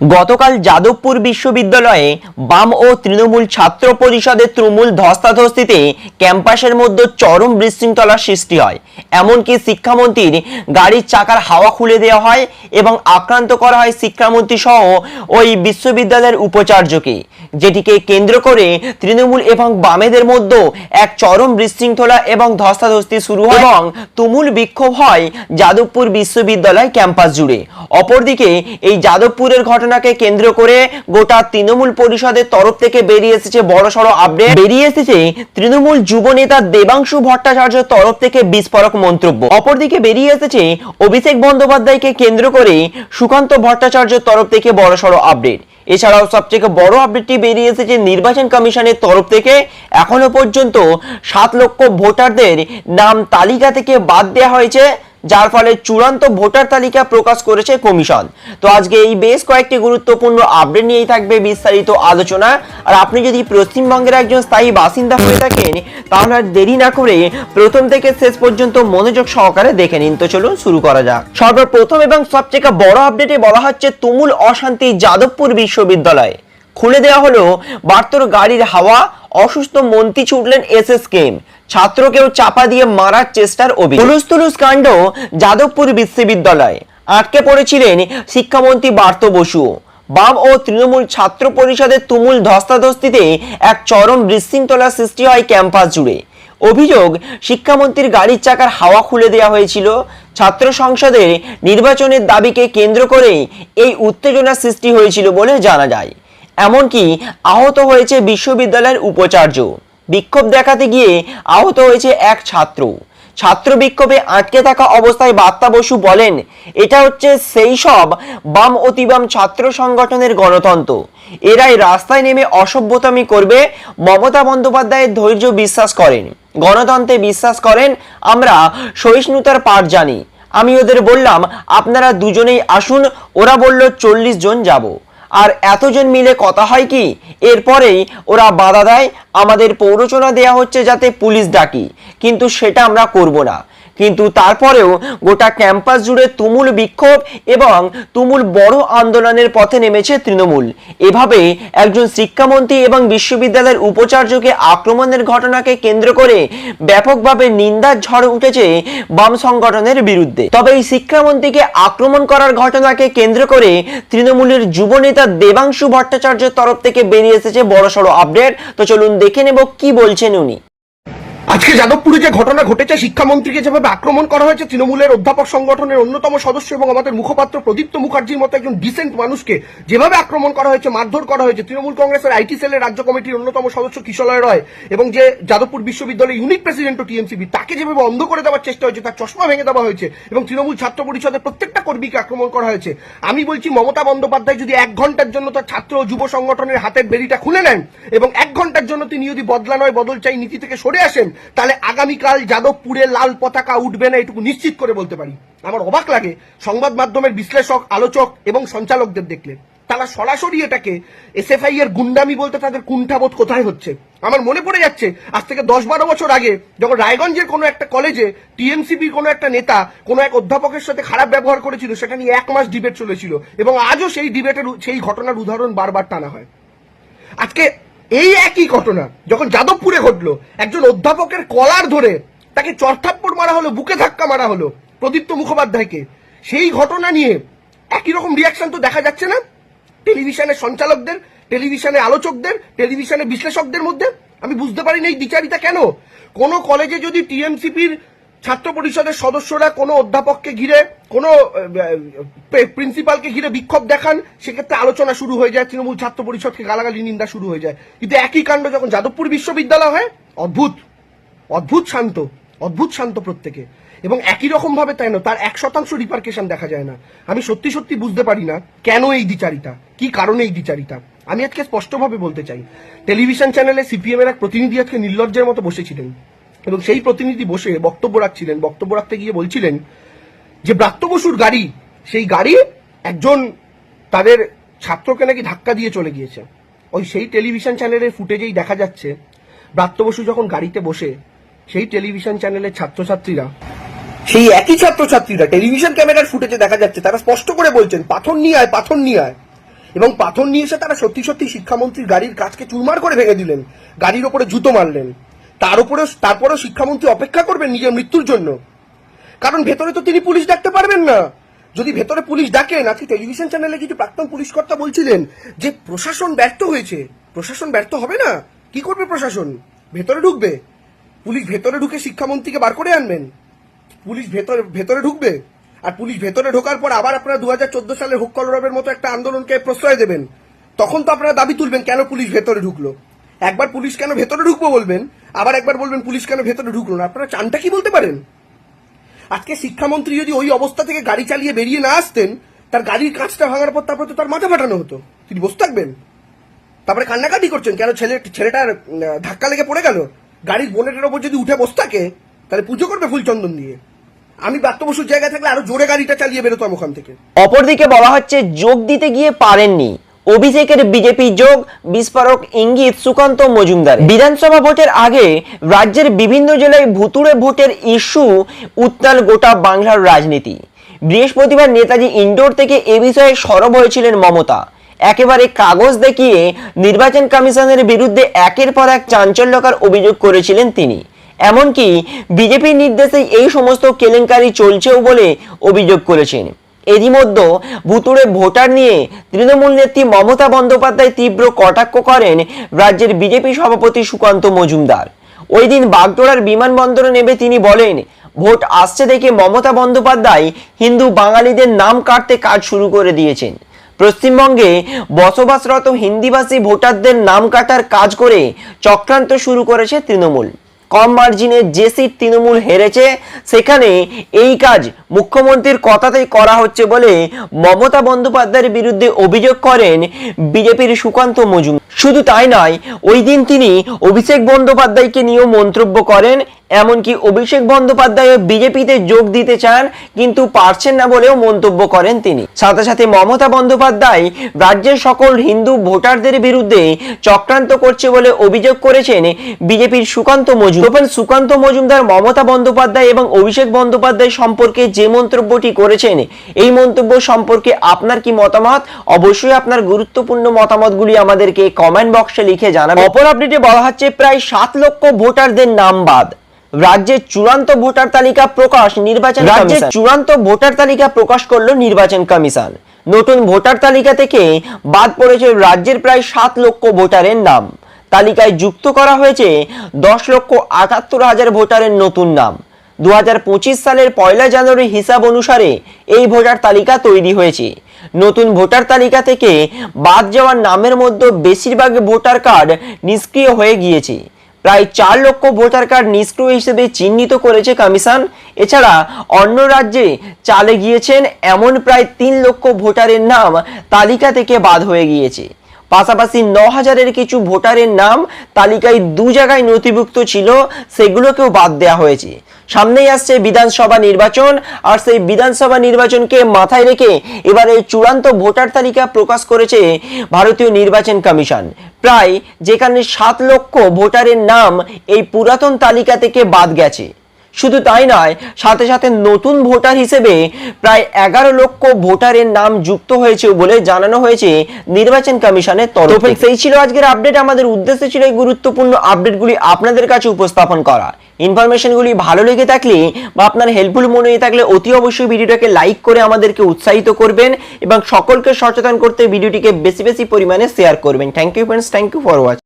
গতকাল যাদবপুর বিশ্ববিদ্যালয়ে বাম ও তৃণমূল ছাত্র পরিষদের তৃণমূল ধস্তাধস্তিতে ক্যাম্পাসের মধ্যে চরম বিশৃঙ্খলার সৃষ্টি হয়। এমনকি শিক্ষামন্ত্রীর গাড়ির চাকার হাওয়া খুলে দেওয়া হয় এবং আক্রান্ত করা হয় শিক্ষামন্ত্রী সহ ওই বিশ্ববিদ্যালয়ের উপাচার্যকে, যেটিকে কেন্দ্র করে তৃণমূল এবং বামেদের মধ্যে এক চরম বিশৃঙ্খলা এবং ধস্তাধস্তি শুরু হয় এবং তুমুল বিক্ষোভ হয় যাদবপুর বিশ্ববিদ্যালয় ক্যাম্পাস জুড়ে। অপরদিকে এই যাদবপুরের ঘটনাকে কেন্দ্র করে গোটা তৃণমূল পরিষদের তরফ থেকে বেরিয়ে এসেছে বড়সড় আপডেট বেরিয়ে এসেছে তৃণমূল যুব নেতা দেবাংশু ভট্টাচার্যের তরফ থেকে বিস্ফোরক মন্তব্য। অপরদিকে বেরিয়ে এসেছে অভিষেক বন্দ্যোপাধ্যায়কে কেন্দ্র করে সুকান্ত ভট্টাচার্যের তরফ থেকে বড়সড় আপডেট এছাড়াও সবথেকে বড় আপডেটটি বেরিয়ে এসেছে নির্বাচন কমিশনের তরফ থেকে। এখনও পর্যন্ত সাত লক্ষ ভোটারদের নাম তালিকা থেকে বাদ দেওয়া হয়েছে। যার ফলে চূড়ান্ত ভোটার তালিকা প্রকাশ করেছে কমিশন। তো আজকে এই বেশ কয়েকটি গুরুত্বপূর্ণ আপডেট নিয়েই থাকবে বিস্তারিত আলোচনা। আর আপনি যদি পশ্চিমবঙ্গের একজন স্থায়ী বাসিন্দা হয়ে থাকেন, তাহলে আর দেরি না করে প্রথম থেকে শেষ পর্যন্ত মনোযোগ সহকারে দেখে নিন। তো চলুন, শুরু করা যাক। সর্বপ্রথম এবং সবথেকে বড় আপডেটে বলা হচ্ছে তুমুল অশান্তি যাদবপুর বিশ্ববিদ্যালয়ে। খুলে দেওয়া হলো, বার্তর গাড়ির হাওয়া, অসুস্থ মন্ত্রী ছুটলেন এস এস কেম। ছাত্রকেও চাপা দিয়ে মারার চেষ্টার অভিযোগ। তুলুস তুলুস কাণ্ড যাদবপুর বিশ্ববিদ্যালয়ে। আটকে পড়েছিলেন শিক্ষামন্ত্রী বার্ত বসু। বাম ও তৃণমূল ছাত্র পরিষদের তুমুল ধস্তাধস্তিতে এক চরম বিশৃঙ্খলা সৃষ্টি হয় ক্যাম্পাস জুড়ে। অভিযোগ, শিক্ষামন্ত্রীর গাড়ির চাকার হাওয়া খুলে দেওয়া হয়েছিল। ছাত্র সংসদের নির্বাচনের দাবিকে কেন্দ্র করে এই উত্তেজনা সৃষ্টি হয়েছিল বলে জানা যায়। এমনকি আহত হয়েছে বিশ্ববিদ্যালয়ের উপাচার্য। বিক্ষোভ দেখাতে গিয়ে আহত হয়েছে এক ছাত্র। ছাত্র বিক্ষোভে আটকে থাকা অবস্থায় বার্তা বসু বলেন, এটা হচ্ছে সেই সব বাম অতিবাম ছাত্র সংগঠনের গণতন্ত্র। এরাই রাস্তায় নেমে অসভ্যতামি করবে। মমতা বন্দ্যোপাধ্যায়ের ধৈর্য বিশ্বাস করেন। গণতন্ত্রে বিশ্বাস করেন, আমরা সহিষ্ণুতার পাঠ জানি। আমি ওদের বললাম, আপনারা দুজনেই আসুন, ওরা বলল চল্লিশ জন যাব। আর এতজন মিলে কথা হয় কি? এরপরেই ওরা বাধা দেয়, আমাদের পৌরচনা দেয়া হচ্ছে যাতে পুলিশ ডাকি। কিন্তু সেটা আমরা করব না। কিন্তু তারপরেও গোটা ক্যাম্পাস জুড়ে তুমুল বিক্ষোভ এবং তুমুল বড় আন্দোলনের পথে নেমেছে তৃণমূল। এভাবে একজন শিক্ষামন্ত্রী এবং বিশ্ববিদ্যালয়ের উপাচার্যকে আক্রমণের ঘটনাকে কেন্দ্র করে ব্যাপকভাবে নিন্দার ঝড় উঠেছে বাম সংগঠনের বিরুদ্ধে। তবে এই শিক্ষামন্ত্রীকে আক্রমণ করার ঘটনাকে কেন্দ্র করে তৃণমূলের যুব নেতা দেবাংশু ভট্টাচার্যের তরফ থেকে বেরিয়ে এসেছে বড়সড় আপডেট। তো চলুন দেখে নেব কি বলছেন উনি। আজকে যাদবপুরে যে ঘটনা ঘটেছে, শিক্ষামন্ত্রীকে যেভাবে আক্রমণ করা হয়েছে, তৃণমূলের অধ্যাপক সংগঠনের অন্যতম সদস্য এবং আমাদের মুখপাত্র প্রদীপ্ত মুখার্জির মতো একজন ডিসেন্ট মানুষকে যেভাবে আক্রমণ করা হয়েছে, মারধর করা হয়েছে, তৃণমূল কংগ্রেসের আইটি সেলের রাজ্য কমিটির অন্যতম সদস্য কিশলয় রয় এবং যে যাদবপুর বিশ্ববিদ্যালয়ের ইউনিট প্রেসিডেন্ট ও টিএমসিবি, তাকে যেভাবে অন্ধ করে দেওয়ার চেষ্টা হয়েছে, তার চশমা ভেঙে দেওয়া হয়েছে এবং তৃণমূল ছাত্র পরিষদের প্রত্যেকটা কর্মীকে আক্রমণ করা হয়েছে। আমি বলছি, মমতা বন্দ্যোপাধ্যায় যদি এক ঘণ্টার জন্য তার ছাত্র ও যুব সংগঠনের হাতের বেরিটা খুলে নেন এবং এক ঘণ্টার জন্য তিনি যদি বদলা নয়, বদল চাই, নীতি থেকে সরে আসেন তাহলে আগামীকাল যাদবপুরে লাল পতাকা উঠবে না এটুকু নিশ্চিত করে বলতে পারি। আমার অবাক লাগে সংবাদ মাধ্যমের বিশ্লেষক, আলোচক এবং সঞ্চালকদের দেখলে। তারা সরাসরি এটাকে এস এসএফআই এর গুন্ডামি বলতে তাদের কুণ্ঠাবোধ কোথায় হচ্ছে? আমার মনে পড়ে যাচ্ছে, আজ থেকে দশ বারো বছর আগে যখন রায়গঞ্জের কোনো একটা কলেজে টিএমসিপির কোনো একটা নেতা কোনো এক অধ্যাপকের সাথে খারাপ ব্যবহার করেছিল, সেটা নিয়ে এক মাস ডিবেট চলেছিল এবং আজও সেই ডিবেটের, সেই ঘটনার উদাহরণ বারবার টানা হয়। আজকে এই একই ঘটনা যখন যাদবপুরে ঘটলো, একজন অধ্যাপকের কলার ধরে তাকে চরথাপ্পড় মারা হলো, বুকে ধাক্কা মারা হলো প্রদীপ্ত মুখোপাধ্যায়কে। সেই ঘটনা নিয়ে একই রকম রিয়াকশন তো দেখা যাচ্ছে না। টেলিভিশনের সঞ্চালকদের টেলিভিশনে আলোচকদের টেলিভিশনে বিশ্লেষকদের মধ্যে। আমি বুঝতে পারিনি এই দ্বিচারিতা কেন? কোন কলেজে যদি টিএমসিপির ছাত্র পরিষদের সদস্যরা কোনো অধ্যাপককে ঘিরে, কোনো প্রিন্সিপালকে ঘিরে বিক্ষোভ দেখান, সেক্ষেত্রে আলোচনা শুরু হয়ে যায়, তৃণমূল ছাত্র পরিষদকে গালাগালি, নিন্দা শুরু হয়ে যায়। কিন্তু একই কাণ্ড যখন যাদবপুর বিশ্ববিদ্যালয় হয়, অদ্ভুত অদ্ভুত শান্ত অদ্ভুত শান্ত প্রত্যেকে। এবং একই রকম ভাবে তাই না তার এক শতাংশ রিপার্কেশন দেখা যায় না। আমি সত্যি সত্যি বুঝতে পারি না কেন এই দ্বিচারিতা, কি কারণে এই দ্বিচারিতা। আমি আজকে স্পষ্টভাবে বলতে চাই, টেলিভিশন চ্যানেলে সিপিএম এর এক প্রতিনিধি আজকে নির্লজ্জের মতো বসেছিলেন। এবং সেই প্রতিনিধি বসে বক্তব্য রাখছিলেন, বক্তব্য রাখতে গিয়ে বলছিলেন যে ব্রাত্য বসুর গাড়ি, সেই গাড়ি একজন তাদের ছাত্রকে নাকি ধাক্কা দিয়ে চলে গিয়েছে। ওই সেই টেলিভিশন চ্যানেলের ফুটেজেই দেখা যাচ্ছে, ব্রাত্য বসু যখন গাড়িতে বসে, সেই টেলিভিশন চ্যানেলের ছাত্রছাত্রীরা, সেই একই ছাত্রছাত্রীরা টেলিভিশন ক্যামেরার ফুটেজে দেখা যাচ্ছে, তারা স্পষ্ট করে বলছেন, পাথর নিয়ে আয়, পাথর নিয়ে আয়। এবং পাথর নিয়ে এসে তারা সত্যি সত্যি শিক্ষামন্ত্রীর গাড়ির কাজকে চুরমার করে ভেঙে দিলেন, গাড়ির ওপরে জুতো মারলেন। তার উপরে তারপরেও শিক্ষামন্ত্রী অপেক্ষা করবেন নিজের মৃত্যুর জন্য। কারণ ভেতরে তো তিনি পুলিশ ডাকতে পারবেন না। যদি ভেতরে পুলিশ ডাকেন আজকে টেলিভিশন চ্যানেলে কিছু প্রাক্তন পুলিশ কর্তা বলছিলেন যে প্রশাসন ব্যর্থ হয়েছে, প্রশাসন ব্যর্থ হবে না? কি করবে প্রশাসন? ভেতরে ঢুকবে? পুলিশ ভেতরে ঢুকে শিক্ষামন্ত্রীকে বার করে আনবেন? পুলিশ ভেতরে ভেতরে ঢুকবে? আর পুলিশ ভেতরে ঢোকার পর আবার আপনারা দু হাজার চোদ্দ সালের হুক মতো একটা আন্দোলনকে প্রশ্রয় দেবেন। তখন তো আপনারা দাবি তুলবেন কেন পুলিশ ভেতরে ঢুকলো? একবার পুলিশ কেন ভেতরে ঢুকবো বলবেন? আবার একবার বলবেন পুলিশ কেন ভেতরে ঢুকলো না? আপনারা চানটা কি বলতে পারেন? আজকে শিক্ষামন্ত্রী যদি ওই অবস্থা থেকে গাড়ি চালিয়ে বেরিয়ে না আসতেন, তার গাড়ির কাঁচটা ভাঙার পর তারপরে তো তার মাথা ফাটানো হতো। তিনি বসে থাকবেন। তারপরে কান্নাকাটি করছেন, কেন ছেলে ছেলেটার ধাক্কা লেগে পড়ে গেল? গাড়ির বোনেটের ওপর যদি উঠে বসে থাকে, তাহলে পুজো করবে ফুলচন্দন দিয়ে। আমি ব্রাত্য বসুর জায়গায় থাকলে আরও জোরে গাড়িটা চালিয়ে বেরোতাম ওখান থেকে। অপরদিকে বলা হচ্ছে যোগ দিতে গিয়ে পারেননি। অভিষেকের বিজেপি যোগ বিস্ফোরক ইঙ্গিত সুকান্ত মজুমদার বিধানসভা ভোটের আগে রাজ্যের বিভিন্ন জেলায় ভুতুড়ে ভোটের ইস্যু উত্তাল গোটা বাংলার রাজনীতি। বৃহস্পতিবার নেতাজি ইন্ডোর থেকে এ বিষয়ে সরব হয়েছিলেন মমতা। একেবারে কাগজ দেখিয়ে নির্বাচন কমিশনের বিরুদ্ধে একের পর এক চাঞ্চল্যকার অভিযোগ করেছিলেন তিনি। এমনকি বিজেপির নির্দেশে এই সমস্ত কেলেঙ্কারি চলছেও বলে অভিযোগ করেছেন। এরই মধ্যে ভুতুড়ে ভোটার নিয়ে তৃণমূল নেত্রী মমতা বন্দ্যোপাধ্যায় তীব্র কটাক্ষ করেন রাজ্যের বিজেপি সভাপতি সুকান্ত মজুমদার। ওই দিন বাগডোরার বিমানবন্দরে নেমে তিনি বলেন, ভোট আসছে দেখে মমতা বন্দ্যোপাধ্যায় হিন্দু বাঙালিদের নাম কাটতে কাজ শুরু করে দিয়েছেন। পশ্চিমবঙ্গে বসবাসরত হিন্দিভাষী ভোটারদের নাম কাটার কাজ করে চক্রান্ত শুরু করেছে তৃণমূল। কম মার্জিনে যে সিট তৃণমূল হেরেছে। সেখানে এই কাজ মুখ্যমন্ত্রীর কথাতেই করা হচ্ছে বলে মমতা বন্দ্যোপাধ্যায়ের বিরুদ্ধে অভিযোগ করেন বিজেপির সুকান্ত মজুম শুধু তাই নয়, ওই দিন তিনি অভিষেক বন্দ্যোপাধ্যায়কে নিয়েও মন্তব্য করেন, এমনকি অভিষেক বন্দ্যোপাধ্যায় বিজেপিতে যোগ দিতে চান, কিন্তু পারছেন না বলেও মন্তব্য করেন তিনি। সাথে সাথে মমতা বন্দ্যোপাধ্যায় রাজ্যের সকল হিন্দু ভোটারদের বিরুদ্ধে চক্রান্ত করছে বলে অভিযোগ করেছেন বিজেপির সুকান্ত মজুমদার সুকান্ত মজুমদার মমতা বন্দ্যোপাধ্যায় এবং অভিষেক বন্দ্যোপাধ্যায় সম্পর্কে যে মন্তব্যটি করেছেন এই মন্তব্য সম্পর্কে আপনার কি মতামত? অবশ্যই আপনার গুরুত্বপূর্ণ মতামতগুলি আমাদেরকে কমেন্ট বক্সে লিখে জানাবেন। অপর আপডেটে বলা হচ্ছে প্রায় সাত লক্ষ ভোটারদের নাম বাদ। রাজ্যের চূড়ান্ত ভোটার তালিকা প্রকাশ নির্বাচন রাজ্যের চূড়ান্ত ভোটার তালিকা প্রকাশ করল নির্বাচন কমিশন। নতুন ভোটার তালিকা থেকে বাদ পড়েছে রাজ্যের প্রায় সাত লক্ষ ভোটারের নাম। তালিকায় যুক্ত করা হয়েছে দশ লক্ষ আটাত্তর হাজার ভোটারের নতুন নাম। দু হাজার পঁচিশ সালের পয়লা জানুয়ারি হিসাব অনুসারে এই ভোটার তালিকা তৈরি হয়েছে। নতুন ভোটার তালিকা থেকে বাদ যাওয়ার নামের মধ্যে বেশিরভাগ ভোটার কার্ড নিষ্ক্রিয় হয়ে গিয়েছে। প্রায় চার লক্ষ ভোটার কার্ড নিষ্ক্রিয় হিসেবে চিহ্নিত করেছে কমিশন। এছাড়া অন্য রাজ্যে চালে গিয়েছেন এমন প্রায় তিন লক্ষ ভোটারের নাম তালিকা থেকে বাদ হয়ে গিয়েছে। পাশাপাশি ন হাজারের কিছু ভোটারের নাম তালিকায় দু জায়গায় নথিভুক্ত ছিল, সেগুলোকেও বাদ দেওয়া হয়েছে। সামনেই আসছে বিধানসভা নির্বাচন, আর সেই বিধানসভা নির্বাচনকে মাথায় রেখে এবারে চূড়ান্ত ভোটার তালিকা প্রকাশ করেছে ভারতীয় নির্বাচন কমিশন। প্রায় যেখানে সাত লক্ষ ভোটারের নাম এই পুরাতন তালিকা থেকে বাদ গেছে। শুধু তাই নয় সাথে সাথে নতুন ভোটার হিসেবে প্রায় এগারো লক্ষ ভোটারের নাম যুক্ত হয়েছে বলে জানানো হয়েছে নির্বাচন কমিশনের তরফ। সেই ছিল আজকের আপডেট। আমাদের উদ্দেশ্য ছিল এই গুরুত্বপূর্ণ আপডেটগুলি আপনাদের কাছে উপস্থাপন করা ইনফরমেশনগুলি ভালো লেগে থাকলে বা আপনার হেল্পফুল মনে হয়ে থাকলে অতি অবশ্যই ভিডিওটাকে লাইক করে আমাদেরকে উৎসাহিত করবেন এবং সকলকে সচেতন করতে ভিডিওটিকে বেশি বেশি পরিমাণে শেয়ার করবেন। Thank you friends thank you for watch